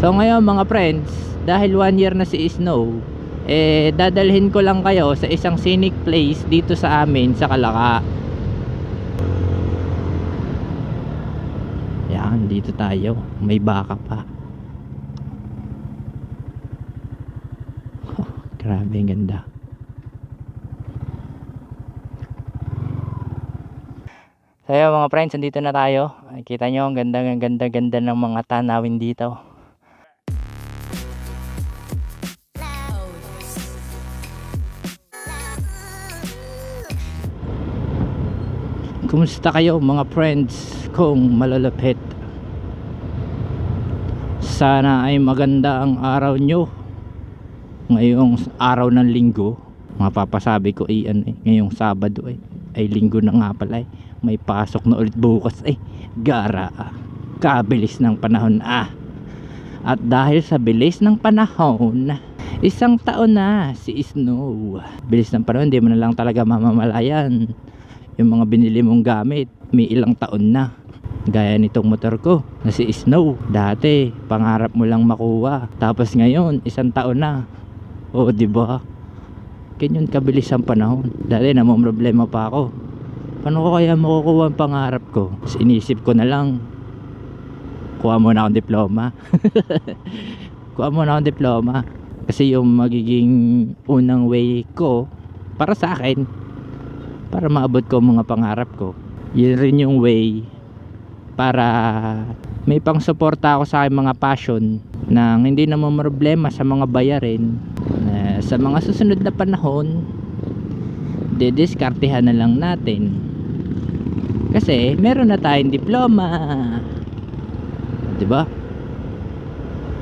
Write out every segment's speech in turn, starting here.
So ngayon mga friends, dahil one year na si Snow, eh dadalhin ko lang kayo sa isang scenic place dito sa amin sa Kalaka. Yan, dito tayo. May baka pa. Oh, grabe, ang ganda. So yun, mga friends, andito na tayo. Kita nyo, ang ganda, ang ganda, ganda ng mga tanawin dito. Kumusta kayo mga friends kong malalapit? Sana ay maganda ang araw nyo ngayong araw ng linggo. Mapapasabi ko ay ano, eh, ngayong Sabado ay, ay linggo na nga pala eh. May pasok na ulit bukas ay gara ah. Kabilis ng panahon ah. At dahil sa bilis ng panahon, isang taon na si Snow. Bilis ng panahon, hindi mo na lang talaga mamamalayan yung mga binili mong gamit may ilang taon na. Gaya nitong motor ko na si Snow dati pangarap mo lang makuha. Tapos ngayon isang taon na. O di ba? Ganyan kabilis ang panahon. Dati namang problema pa ako. Paano ko kaya makukuha ang pangarap ko? Tapos inisip ko na lang kuha mo na akong diploma. Kuha mo na akong diploma. Kasi yung magiging unang way ko para sa akin para maabot ko mga pangarap ko. Yun rin yung way para may pang suporta ako sa aking mga passion na hindi naman problema sa mga bayarin. Na sa mga susunod na panahon didiskartehan na lang natin. Kasi meron na tayong diploma. Di ba?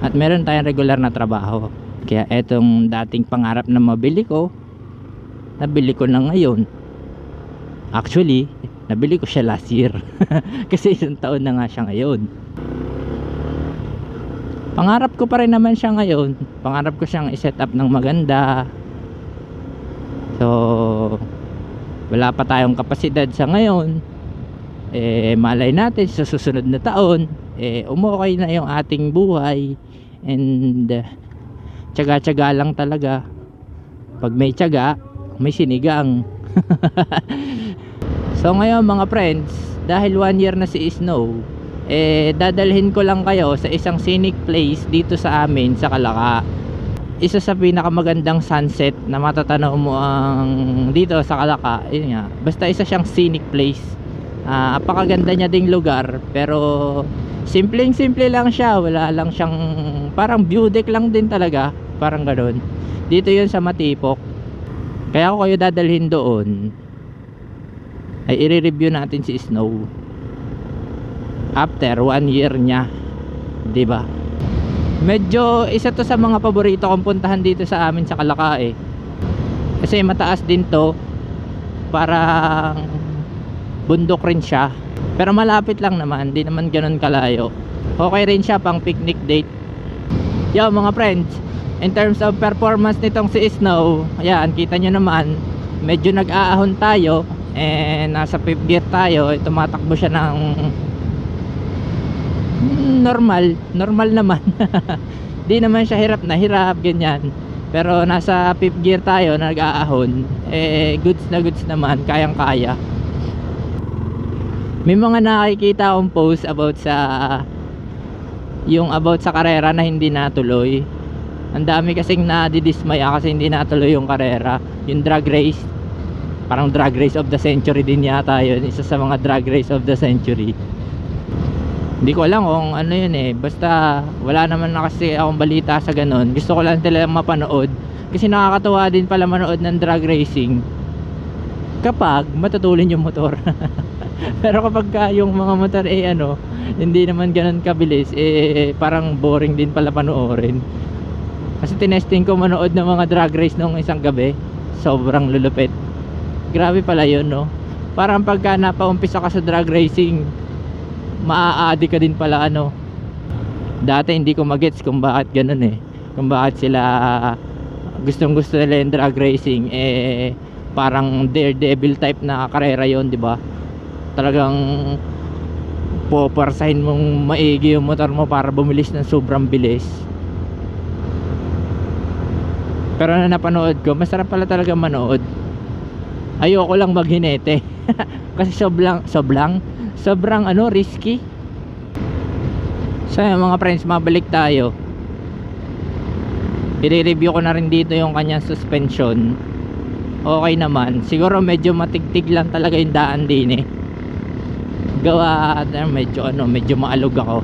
At meron tayong regular na trabaho. Kaya etong dating pangarap na mabili ko nabili ko na ngayon Actually, nabili ko siya last year. Kasi isang taon na nga siya ngayon. Pangarap ko pa rin naman siya ngayon. Pangarap ko siyang i-set up ng maganda. So, wala pa tayong kapasidad sa ngayon. Eh, malay natin sa susunod na taon, eh, umukay na yung ating buhay. And, uh, tsaga-tsaga lang talaga. Pag may tsaga, may sinigang. So ngayon mga friends, dahil one year na si Snow, eh dadalhin ko lang kayo sa isang scenic place dito sa amin sa Kalaka. Isa sa pinakamagandang sunset na matatanaw mo ang dito sa Kalaka, yun nga. Basta isa siyang scenic place. Ah, apakaganda niya ding lugar, pero simpleng simple lang siya, wala lang siyang parang view deck lang din talaga, parang ganoon. Dito 'yun sa Matipok. Kaya ako kayo dadalhin doon ay i-review natin si Snow. After one year niya 'di ba? Medyo isa to sa mga paborito kong puntahan dito sa amin sa Kalaka eh kasi mataas din to. Parang bundok rin siya. Pero malapit lang naman di naman ganun kalayo. Okay rin siya pang picnic date. Yo mga friends in terms of performance nitong si Snow ayan kita nyo naman medyo nag-aahon tayo and nasa fifth gear tayo eh, tumatakbo siya ng normal normal naman. Di naman siya hirap na hirap ganyan. Pero nasa fifth gear tayo nag-aahon. Eh goods na goods naman kayang kaya may mga nakikita akong post about sa yung about sa karera na hindi natuloy. Ang dami kasing nadidismaya kasi hindi natuloy yung karera yung drag race parang drag race of the century din yata yun. Isa sa mga drag race of the century. Hindi ko alam kung ano yun eh. Basta wala naman na kasi akong balita sa ganun. Gusto ko lang talagang mapanood. Kasi nakakatawa din pala manood ng drag racing. Kapag matutulin yung motor. Pero kapag ka yung mga motor eh ano hindi naman ganun kabilis eh parang boring din pala panoorin. Kasi tinesting ko manood ng mga drag race nung isang gabi. Sobrang lulupit grabe pala yun no? Parang pagka napaumpisa ka sa drag racing maaadi ka din pala ano? Dati hindi ko magets kung bakit ganun eh. Kung bakit sila gustong gusto nila yung drag racing eh parang daredevil type na karera yon di ba? Talagang poporsahin mong maigi yung motor mo para bumilis ng sobrang bilis. Pero na napanood ko masarap pala talaga manood ayoko lang maghinete. Kasi sobrang sobrang sobrang ano risky. So yun, mga friends mabalik tayo. I-review ko na rin dito yung kanyang suspension. Okay naman. Siguro medyo matigtig lang talaga yung daan din eh. Gawa uh, medyo ano medyo maalog ako.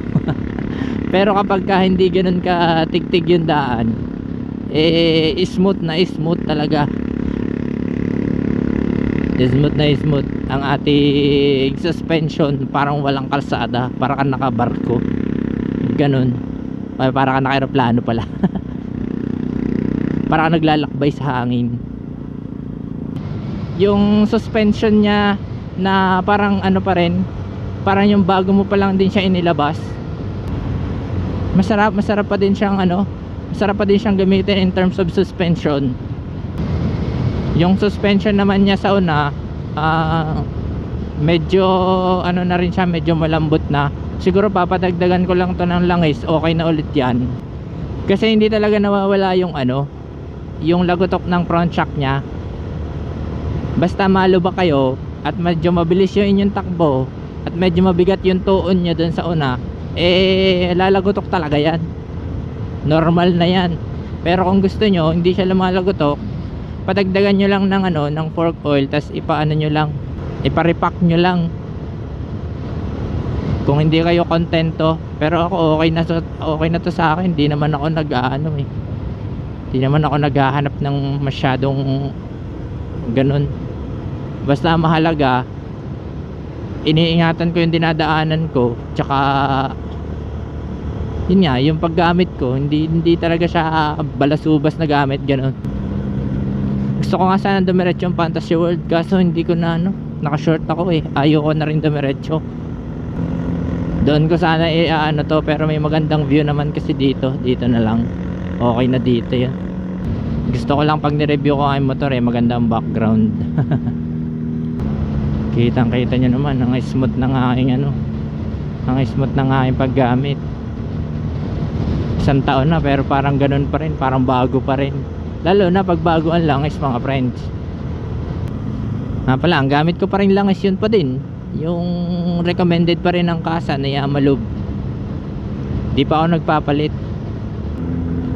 Pero kapag ka hindi ganun ka tigtig yung daan eh smooth na smooth talaga smooth na smooth. Ang ating suspension parang walang kalsada para ka nakabarko. Ganun. Para ka naka-aeroplano pala. Para ka naglalakbay sa hangin. Yung suspension niya na parang ano pa rin parang yung bago mo pa lang din siya inilabas. Masarap masarap pa din siyang ano masarap pa din siyang gamitin in terms of suspension yung suspension naman niya sa una ah, medyo ano na rin siya medyo malambot na. Siguro papadagdagan ko lang to ng langis okay na ulit yan. Kasi hindi talaga nawawala yung ano yung lagotok ng front shock niya. Basta malo kayo at medyo mabilis yung inyong takbo at medyo mabigat yung tuon nyo dun sa una eh lalagotok talaga yan. Normal na yan. Pero kung gusto nyo hindi siya lumalagotok padagdagan nyo lang ng ano ng fork oil tas ipaano nyo lang iparepack nyo lang. Kung hindi kayo kontento pero ako okay na to, okay na to sa akin hindi naman ako nag-ano eh. Hindi naman ako naghahanap ng masyadong ganun. Basta mahalaga iniingatan ko yung dinadaanan ko tsaka yun nga yung paggamit ko hindi hindi talaga siya balasubas na gamit ganun gusto ko nga sana dumiretso yung fantasy world kaso hindi ko na ano naka short ako eh. Ayoko na rin dumiretso. Doon ko sana i ano to pero may magandang view naman kasi dito. Dito na lang. Okay na dito yan gusto ko lang pag ni-review ko ang motor eh maganda ang background. Kitang kita nyo naman ang smooth ng aking ano ang smooth ng aking paggamit. Isang taon na pero parang ganun pa rin parang bago pa rin lalo na pag bago ang langis mga friends. Nga pala ang gamit ko pa rin langis yun pa din. Yung recommended pa rin ng kasa na Yamalub di pa ako nagpapalit.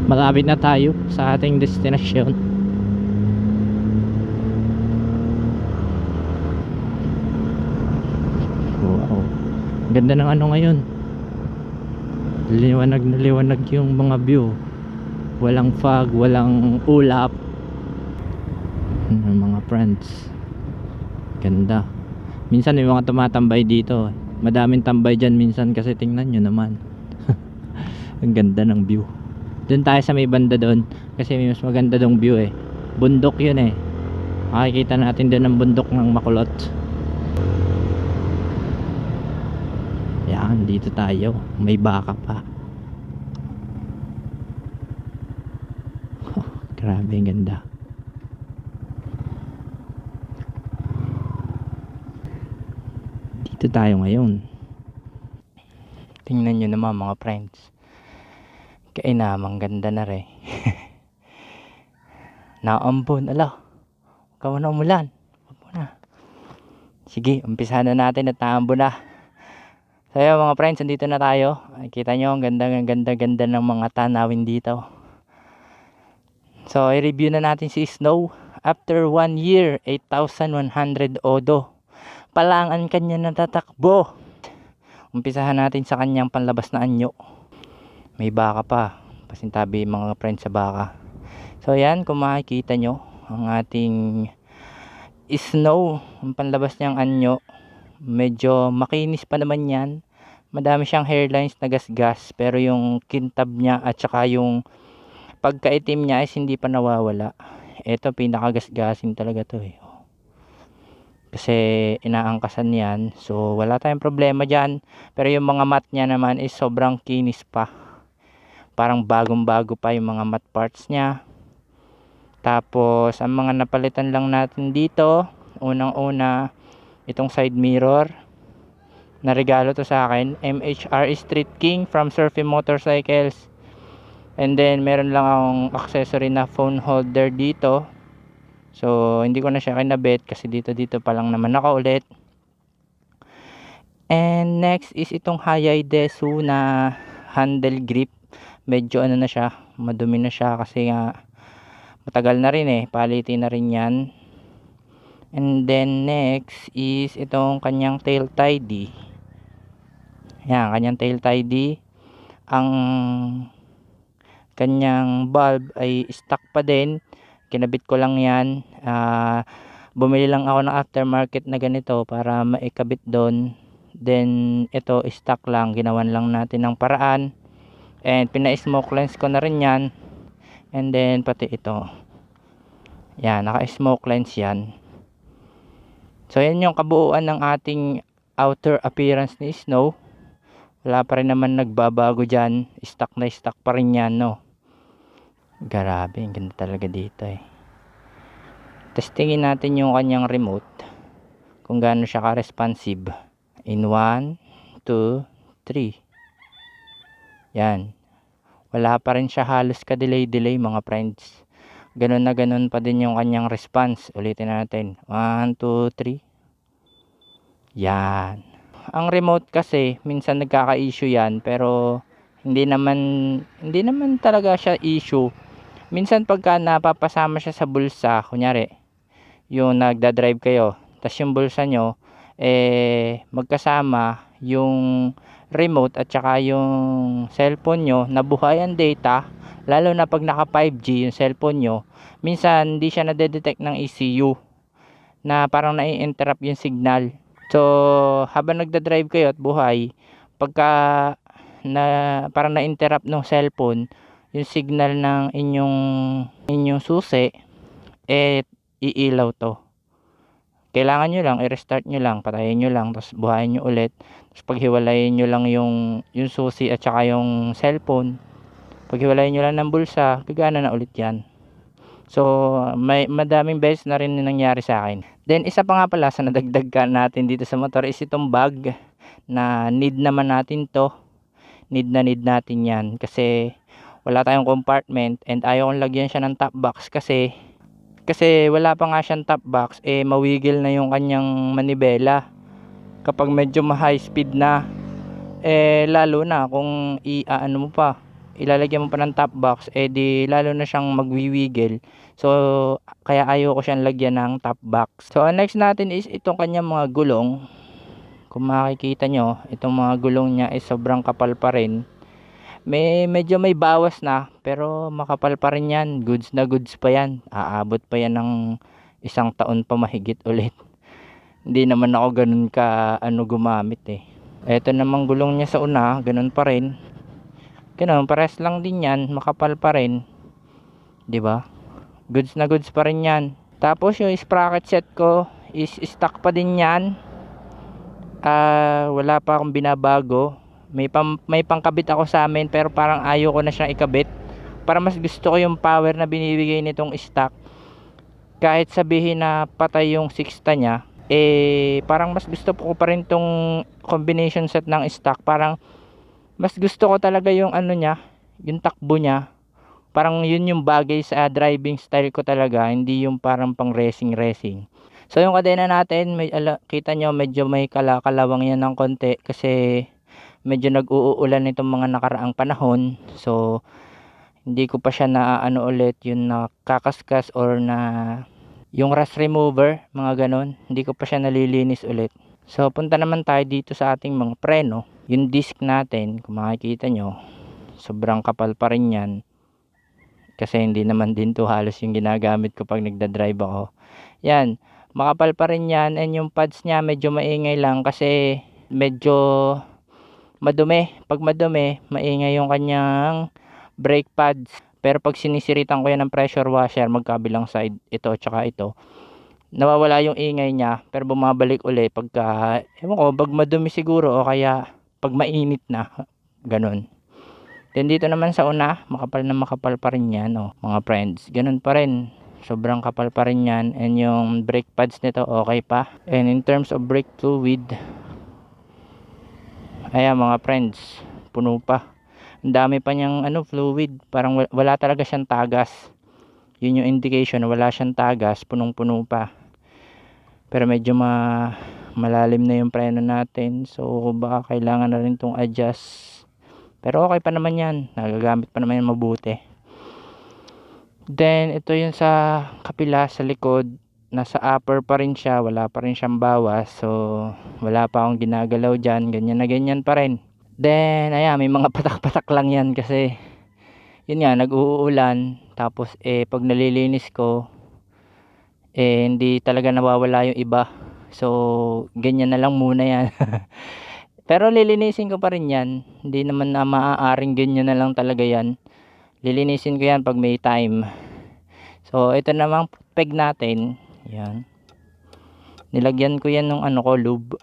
Malapit na tayo sa ating destinasyon. Wow. Ganda ng ano ngayon. Liwanag na liwanag yung mga view walang fog walang ulap. Ng mga friends. Ganda. Minsan may mga tumatambay dito. Madaming tambay dyan minsan kasi tingnan nyo naman. Ang ganda ng view. Doon tayo sa may banda doon. Kasi may mas maganda dong view eh. Bundok yun eh. Makikita natin doon ang bundok ng makulot. Yan dito tayo. May baka pa oh, grabe ganda. Dito tayo ngayon. Tingnan nyo naman mga friends. Kainamang ganda na rin. Naambon ala kawan na umulan. Wag mo na sige umpisa na natin at naambon na. So yun mga friends andito na tayo. Kita nyo ang ganda ang ganda ganda ng mga tanawin dito so i-review na natin si Snow. After 1 year 8,100 odo. Palang ang kanya natatakbo. Umpisahan natin sa kanyang panlabas na anyo. May baka pa. Pasintabi mga friends sa baka. So yan kung makikita nyo ang ating snow ang panlabas niyang anyo. Medyo makinis pa naman yan. Madami siyang hairlines na gasgas pero yung kintab niya at saka yung pagkaitim niya is hindi pa nawawala. Ito pinakagasgasin talaga to eh. Kasi inaangkasan yan. So wala tayong problema dyan. Pero yung mga mat niya naman is sobrang kinis pa. Parang bagong bago pa yung mga mat parts niya. Tapos ang mga napalitan lang natin dito unang una itong side mirror. Na regalo to sa akin. MHR Street King from Surfing Motorcycles. And then meron lang akong accessory na phone holder dito. So hindi ko na siya kinabit kasi dito dito pa lang naman ako ulit. And next is itong Hayay Desu na handle grip. Medyo ano na siya, madumi na siya kasi nga matagal na rin eh, palitin na rin yan. And then next is itong kanyang tail tidy. Yan, kanyang tail tidy. Ang kanyang bulb ay stock pa din. Kinabit ko lang yan. Ah, bumili lang ako ng aftermarket na ganito para maikabit doon. Then ito stock lang. Ginawan lang natin ng paraan. And pina-smoke lens ko na rin yan. And then pati ito. Yan, naka-smoke lens yan. So yan yung kabuuan ng ating outer appearance ni Snow. Wala pa rin naman nagbabago dyan. Stock na stock pa rin yan, no? Grabe, ang ganda talaga dito eh. Testingin natin yung kanyang remote. Kung gaano siya ka-responsive. In 1, 2, 3. Yan. Wala pa rin siya halos ka-delay-delay mga friends. Ganun na ganun pa din yung kanyang response. Ulitin natin. 1, 2, 3. Yan. Ang remote kasi, minsan nagkaka-issue yan. Pero, hindi naman, hindi naman talaga siya issue. Minsan pagka napapasama siya sa bulsa, kunyari, yung nagda-drive kayo, tas yung bulsa nyo, eh, magkasama yung remote at saka yung cellphone nyo, nabuhay ang data, lalo na pag naka 5G yung cellphone nyo, minsan hindi siya nade-detect ng ECU na parang nai-interrupt yung signal. So, habang nagda-drive kayo at buhay, pagka na parang na-interrupt ng cellphone, yung signal ng inyong inyong susi, eh, iilaw to. Kailangan nyo lang, i-restart nyo lang, patayin nyo lang, tapos buhayin nyo ulit. Tapos paghiwalayin nyo lang yung, yung susi at saka yung cellphone, paghiwalayin nyo lang ng bulsa, gagana na ulit yan. So, may madaming beses na rin nangyari sa akin. Then, isa pa nga pala sa nadagdag natin dito sa motor is itong bag na need naman natin to. Need na need natin yan kasi wala tayong compartment and ayaw kong lagyan siya ng top box kasi kasi wala pa nga siyang top box eh mawigil na yung kanyang manibela. Kapag medyo ma high speed na eh lalo na kung i-ano mo pa ilalagyan mo pa ng top box eh di lalo na siyang magwiwigil so kaya ayaw ko siyang lagyan ng top box. So next natin is itong kanyang mga gulong. Kung makikita nyo itong mga gulong niya is sobrang kapal pa rin may medyo may bawas na pero makapal pa rin yan. Goods na goods pa yan. Aabot pa yan ng isang taon pa mahigit ulit. Hindi naman ako ganun ka ano gumamit eh. Eto namang gulong niya sa una ganun pa rin. Ganun pares lang din yan makapal pa rin. Ba? Goods na goods pa rin yan. Tapos yung sprocket set ko is stock pa din yan. Ah wala pa akong binabago may pang, may pangkabit ako sa amin pero parang ayaw ko na siyang ikabit. Para mas gusto ko yung power na binibigay nitong stock. Kahit sabihin na patay yung 6 niya eh parang mas gusto ko pa rin tong combination set ng stock. Parang mas gusto ko talaga yung ano niya yung takbo niya. Parang yun yung bagay sa driving style ko talaga hindi yung parang pang racing racing. So yung kadena natin may, ala, kita nyo medyo may kalakalawang yan ng konti kasi medyo nag-uulan itong mga nakaraang panahon. So hindi ko pa siya na ano ulit yung nakakaskas or na yung rust remover mga ganon. Hindi ko pa siya nalilinis ulit. So punta naman tayo dito sa ating mga preno. Yung disc natin kung makikita nyo sobrang kapal pa rin yan. Kasi hindi naman din to halos yung ginagamit ko pag nagda-drive ako. Yan makapal pa rin yan. And yung pads niya medyo maingay lang kasi medyo madumi. Pag madumi, maingay yung kanyang brake pads. Pero pag sinisiritan ko yan ng pressure washer, magkabilang side, ito tsaka ito, nawawala yung ingay niya, pero bumabalik uli pagka, ewan ko, pag madumi siguro, o kaya pag mainit na, ganun. Then dito naman sa una, makapal na makapal pa rin yan, oh, mga friends. Ganun pa rin. Sobrang kapal pa rin yan. And yung brake pads nito, okay pa. And in terms of brake fluid, Ayan mga friends, puno pa. Ang dami pa niyang ano, fluid. Parang wala, talaga siyang tagas. Yun yung indication wala siyang tagas, punong-puno pa. Pero medyo ma malalim na yung preno natin. So baka kailangan na rin tong adjust. Pero okay pa naman yan. Nagagamit pa naman yan mabuti. Then ito yung sa kapila sa likod. Nasa upper pa rin siya. Wala pa rin siyang bawas. So wala pa akong ginagalaw dyan. Ganyan na ganyan pa rin. Then ayan may mga patak-patak lang yan kasi yun nga nag-uulan. Tapos eh pag nalilinis ko eh hindi talaga nawawala yung iba. So ganyan na lang muna yan. Pero lilinisin ko pa rin yan. Hindi naman na maaaring ganyan na lang talaga yan. Lilinisin ko yan pag may time. So ito namang peg natin. Yan. Nilagyan ko yan ng ano ko lube.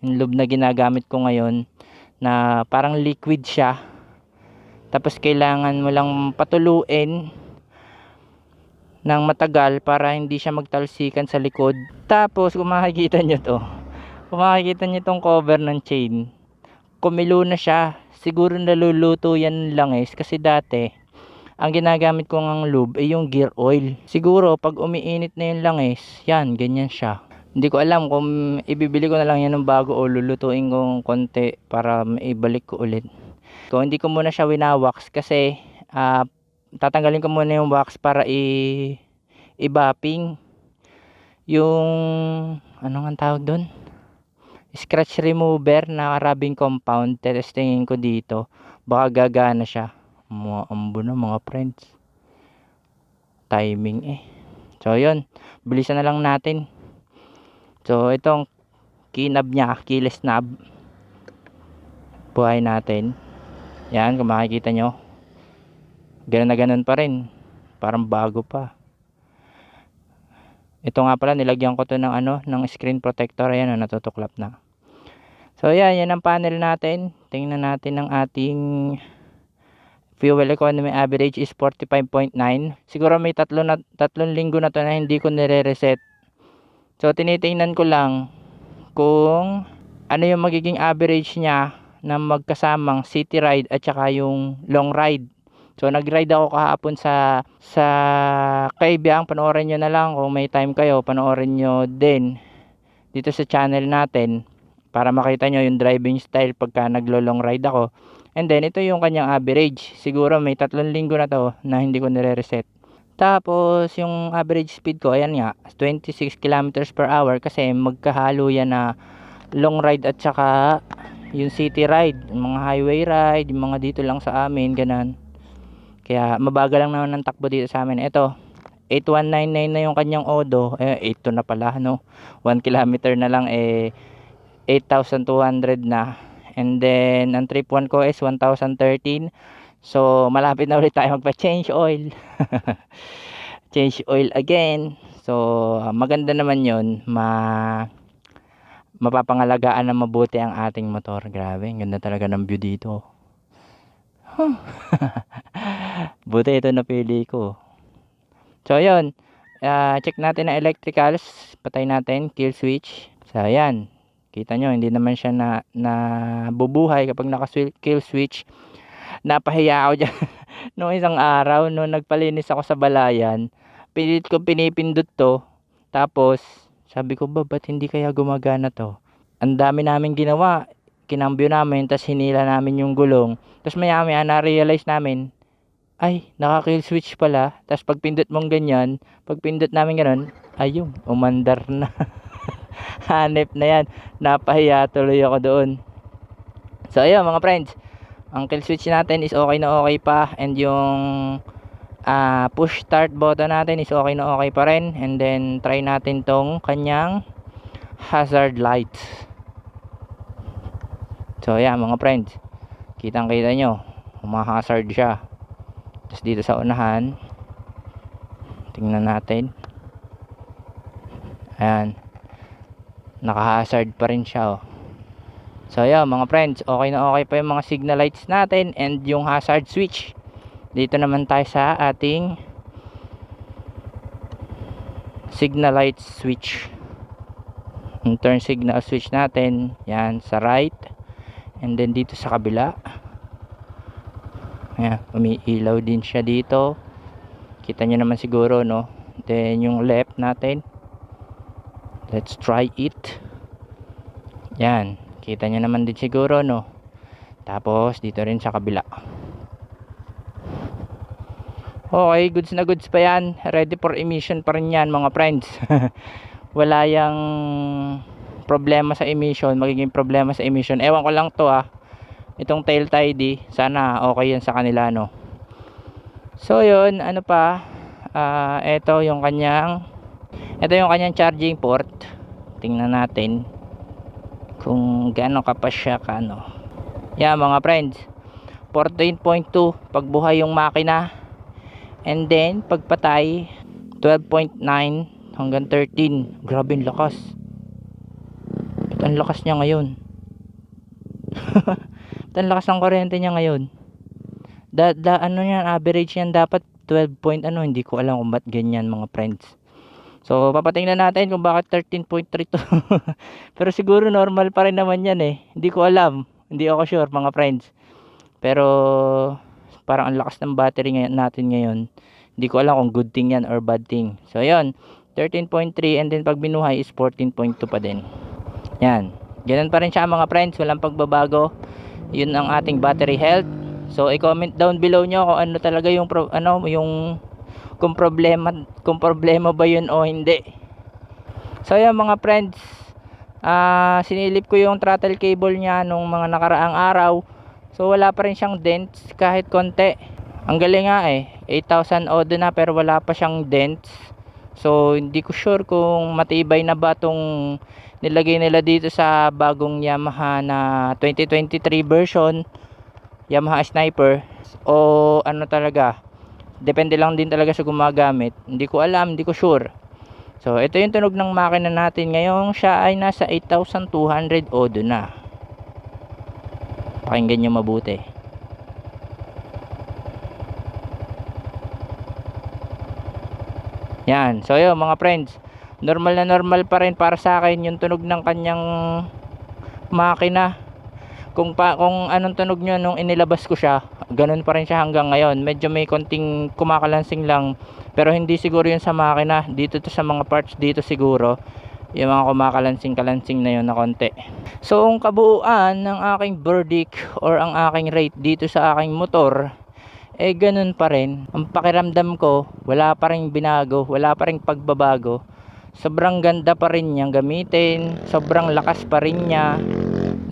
Yung lube na ginagamit ko ngayon na parang liquid siya. Tapos kailangan mo lang patuluin ng matagal para hindi siya magtalsikan sa likod. Tapos kung makikita nyo to, kung makikita nyo tong cover ng chain, kumilo na siya. Siguro naluluto yan lang eh. Kasi dati, ang ginagamit ko ng lube ay yung gear oil. Siguro pag umiinit na yung langis, yan, ganyan siya. Hindi ko alam kung ibibili ko na lang yan ng bago o lulutuin kong konti para maibalik ko ulit. Kung hindi ko muna siya winawax kasi ah, tatanggalin ko muna yung wax para i i-bapping yung ano nga tawag doon scratch remover na rubbing compound testingin ko dito baka gagana siya mga ambo na mga friends. Timing eh. So yun. Bilisan na lang natin. So itong kinab niya keyless knob buhay natin. Yan kung makikita nyo. Ganun na ganun pa rin. Parang bago pa. Ito nga pala nilagyan ko to ng ano ng screen protector. Ayan o natutuklap na. So yan yan ang panel natin. Tingnan natin ang ating fuel economy average is 45.9 siguro may tatlo na, tatlong linggo na to na hindi ko nire-reset. So tinitingnan ko lang kung ano yung magiging average niya na magkasamang city ride at saka yung long ride. So nag-ride ako kahapon sa sa Kaibiyang, panoorin nyo na lang kung may time kayo, panoorin nyo din dito sa channel natin para makita nyo yung driving style pagka naglo-long ride ako. And then ito yung kanyang average. Siguro may tatlong linggo na to na hindi ko nire-reset. Tapos yung average speed ko, ayan nga, 26 kilometers per hour kasi magkahalo yan na long ride at saka yung city ride, mga highway ride, yung mga dito lang sa amin, ganun. Kaya mabagal lang naman ng takbo dito sa amin. Ito, 8199 na yung kanyang odo. Eh, 82 na pala, no? 1 kilometer na lang, eh, 8,200 na. And then, ang trip 1 ko is 1,013. So, malapit na ulit tayo magpa-change oil. Change oil again. So, maganda naman yon Ma mapapangalagaan na mabuti ang ating motor. Grabe, ang ganda talaga ng view dito. Buti ito napili ko. So, ayun. Uh, check natin ang electricals. Patay natin. Kill switch. So, ayan. Kita nyo, hindi naman siya na, na bubuhay kapag naka-kill switch. Napahiya ako dyan. Noong isang araw, nung nagpalinis ako sa balayan, pilit ko pinipindot to. Tapos, sabi ko ba, ba't hindi kaya gumagana to? Ang dami namin ginawa. Kinambyo namin, tapos hinila namin yung gulong. Tapos maya maya na-realize namin, ay, naka-kill switch pala. Tapos pag pindot mong ganyan, pag pindot namin ganun, ayun, umandar na. Hanep na yan. Napahiya tuloy ako doon. So ayun mga friends, ang kill switch natin is okay na okay pa and yung uh, push start button natin is okay na okay pa rin and then try natin tong kanyang hazard lights. So yeah mga friends, kitang kita nyo, umahazard siya. Tapos dito sa unahan, tingnan natin. Ayan. Naka-hazard pa rin siya oh. So yeah mga friends, okay na okay pa yung mga signal lights natin and yung hazard switch. Dito naman tayo sa ating signal light switch. Yung turn signal switch natin, yan sa right And then dito sa kabila. Ayan, umiilaw din siya dito. Kita nyo naman siguro, no? Then yung left natin. Let's try it. Yan. Kita nyo naman din siguro, no? Tapos, dito rin sa kabila. Okay, goods na goods pa yan. Ready for emission pa rin yan, mga friends. Wala yang problema sa emission, magiging problema sa emission. Ewan ko lang to ah. Itong tail tidy, sana okay yan sa kanila, no? So, yun, ano pa? Ah, ito yung kanyang ito yung kanyang charging port. Tingnan natin kung gaano ka pa siya ka ano. Yeah, mga friends. 14.2 pagbuhay yung makina. And then pagpatay 12.9 hanggang 13. Grabe ang lakas. Ang lakas niya ngayon? Ang lakas ng kuryente niya ngayon? Da, da, ano yan, average yan dapat 12 point ano, hindi ko alam kung ba't ganyan mga friends. So, papatingnan natin kung bakit 13.3 to. Pero siguro normal pa rin naman yan eh. Hindi ko alam. Hindi ako sure mga friends. Pero, parang ang lakas ng battery ngayon, natin ngayon. Hindi ko alam kung good thing yan or bad thing. So, yun. 13.3 and then pag binuhay is 14.2 pa din. Yan. Ganun pa rin siya mga friends. Walang pagbabago. Yun ang ating battery health. So, i-comment down below nyo kung ano talaga yung, pro- ano, yung kung problema kung problema ba yun o hindi. So yun mga friends ah sinilip ko yung throttle cable niya nung mga nakaraang araw. So wala pa rin siyang dents kahit konti. Ang galing nga eh 8,000 odo na pero wala pa siyang dents. So hindi ko sure kung matibay na ba tong nilagay nila dito sa bagong Yamaha na 2023 version Yamaha Sniper o ano talaga depende lang din talaga sa gumagamit. Hindi ko alam, hindi ko sure. So ito yung tunog ng makina natin. Ngayon siya ay nasa 8200 odo na. Pakinggan nyo mabuti. Yan, so yun mga friends. Normal na normal pa rin para sa akin yung tunog ng kanyang makina kung pa kung anong tunog nyo nung inilabas ko siya ganun pa rin siya hanggang ngayon. Medyo may konting kumakalansing lang pero hindi siguro yun sa makina. Dito to sa mga parts dito siguro. Yung mga kumakalansing kalansing na yun na konti. So ang kabuuan ng aking verdict or ang aking rate dito sa aking motor eh ganun pa rin. Ang pakiramdam ko wala pa rin binago wala pa rin pagbabago. Sobrang ganda pa rin niyang gamitin sobrang lakas pa rin niya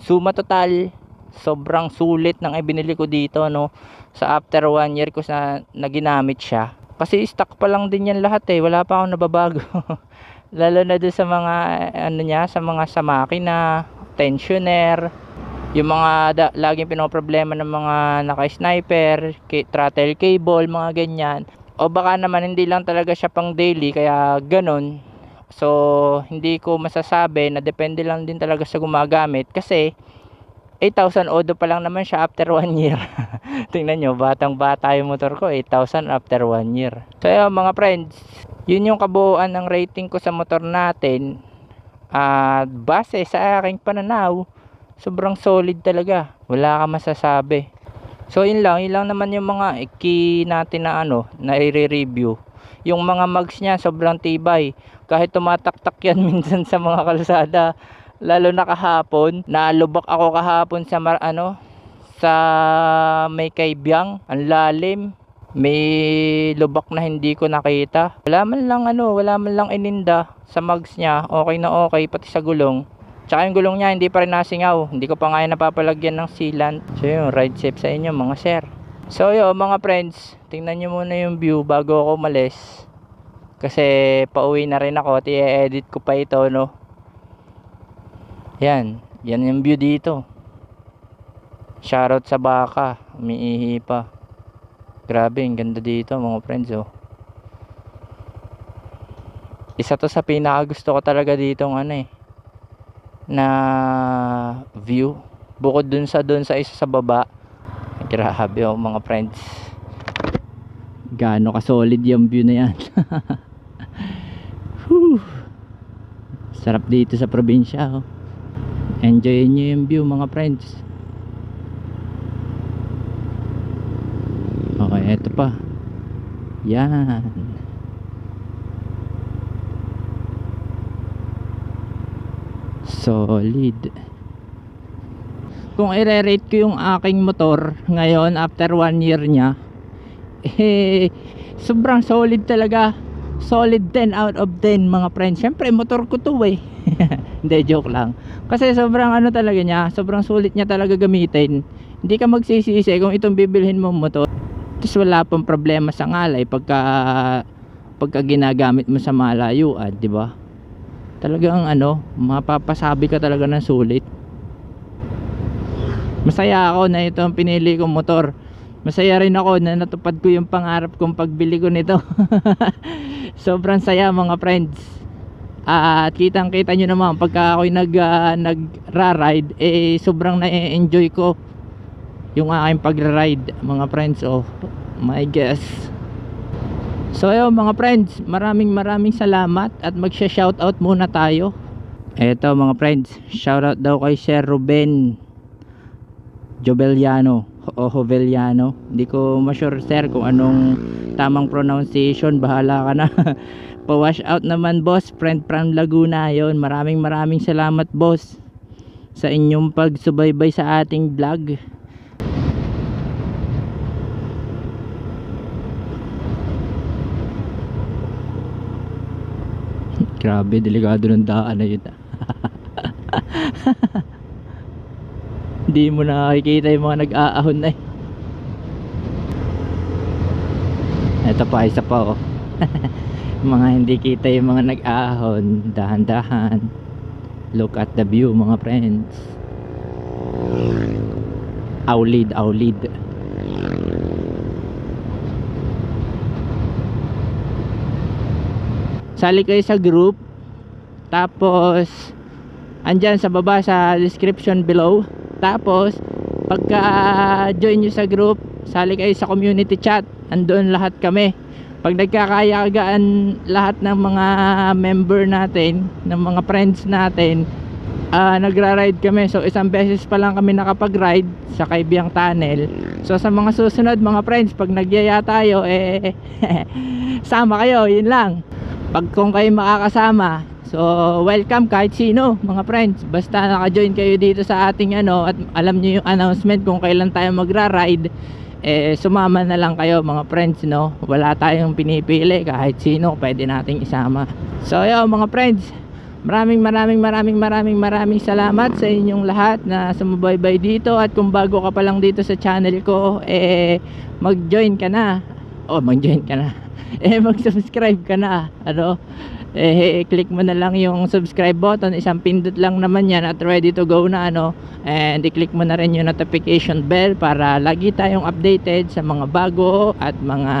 suma total sobrang sulit ng ibinili ko dito no? Sa after one year ko sa na ginamit siya. Kasi stock pa lang din yan lahat eh. Wala pa akong nababago. Lalo na doon sa mga ano niya sa mga sa makina tensioner yung mga da, laging pinoproblema ng mga naka-sniper throttle cable mga ganyan. O baka naman hindi lang talaga siya pang daily kaya ganun so hindi ko masasabi na depende lang din talaga sa gumagamit kasi 8,000 odo pa lang naman siya after 1 year. Tingnan nyo, batang bata yung motor ko, 8,000 after 1 year. So yun mga friends, yun yung kabuuan ng rating ko sa motor natin. At base sa aking pananaw, sobrang solid talaga. Wala ka masasabi. So yun lang, yun lang naman yung mga key natin na ano, na i-review. Yung mga mags niya sobrang tibay. Kahit tumataktak yan minsan sa mga kalsada, lalo na kahapon nalubak ako kahapon sa mar, ano sa may kaibyang ang lalim. May lubak na hindi ko nakita. Wala man lang ano wala man lang ininda sa mags niya. Okay na okay pati sa gulong. Tsaka yung gulong niya hindi pa rin nasingaw. Hindi ko pa nga yan napapalagyan ng sealant. So yun ride safe sa inyo mga sir. So yun mga friends tingnan nyo muna yung view bago ako malis kasi pauwi na rin ako at i-edit ko pa ito no? Yan, yan yung view dito. Shoutout sa baka, umiihi pa. Grabe, ang ganda dito mga friends oh. Isa to sa pinaka gusto ko talaga dito ng ano eh na view. Bukod dun sa dun sa isa sa baba. Grabe oh mga friends. Gaano ka solid yung view na yan sarap dito sa probinsya oh. enjoy nyo yung view mga friends. Okay eto pa. Yan. Solid. Kung i-rate ko yung aking motor ngayon after 1 year nya eh sobrang solid talaga solid 10 out of 10 mga friends. Syempre motor ko to eh. Hindi joke lang. Kasi sobrang ano talaga niya sobrang sulit niya talaga gamitin. Hindi ka magsisisi kung itong bibilhin mo motor. Tapos wala pang problema sa ngalay pagka pagka ginagamit mo sa malayuan di ba? Talagang ano mapapasabi ka talaga ng sulit. Masaya ako na ito ang pinili kong motor masaya rin ako na natupad ko yung pangarap kong pagbili ko nito. Sobrang saya mga friends. At kitang kita nyo naman pagka ako'y nag, uh, nagra-ride eh sobrang na-enjoy ko yung aking pagra-ride mga friends. Oh my guess. So ayun mga friends maraming maraming salamat at magsha shoutout muna tayo. Eto mga friends shoutout daw kay Sir Ruben Jobeliano o Hoveliano hindi ko ma-sure sir kung anong tamang pronunciation. Bahala ka na. Pa-wash out naman boss. Friend from Laguna yon maraming maraming salamat boss sa inyong pagsubaybay sa ating vlog. Grabe delikado ng daan na yun hindi mo nakikita yung mga nag-aahon na eh. Ito pa isa pa oh. Mga hindi kita yung mga nag-aahon. Dahan-dahan. Look at the view mga friends. Aulid aulid. Sali kayo sa group. Tapos andyan sa baba sa description below tapos pagka join nyo sa group sali kayo sa community chat andun lahat kami. Pag nagkakayagaan lahat ng mga member natin ng mga friends natin uh, nagra-ride kami. So isang beses pa lang kami nakapag-ride sa Kaibiyang Tunnel. So sa mga susunod mga friends pag nagyaya tayo eh sama kayo yun lang. Pag kung kayo makakasama so welcome kahit sino mga friends. Basta naka-join kayo dito sa ating ano at alam niyo yung announcement kung kailan tayo magra-ride eh sumama na lang kayo mga friends no? Wala tayong pinipili kahit sino pwede nating isama. So yun mga friends maraming maraming maraming maraming maraming salamat sa inyong lahat na sumubaybay dito. At kung bago ka pa lang dito sa channel ko eh mag join ka na oh mag join ka na. Eh mag subscribe ka na ano? Eh click mo na lang yung subscribe button. Isang pindot lang naman yan at ready to go na ano? And i-click mo na rin yung notification bell para lagi tayong updated sa mga bago at mga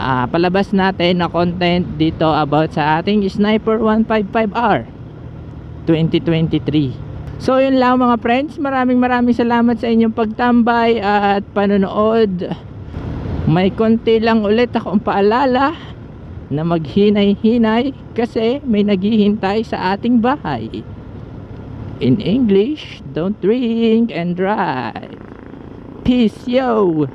uh, palabas natin na content dito about sa ating Sniper 155R 2023 so yun lang mga friends. Maraming maraming salamat sa inyong pagtambay at panonood may konti lang ulit akong paalala na maghinay-hinay kasi may naghihintay sa ating bahay. In English, don't drink and drive. Peace, yo!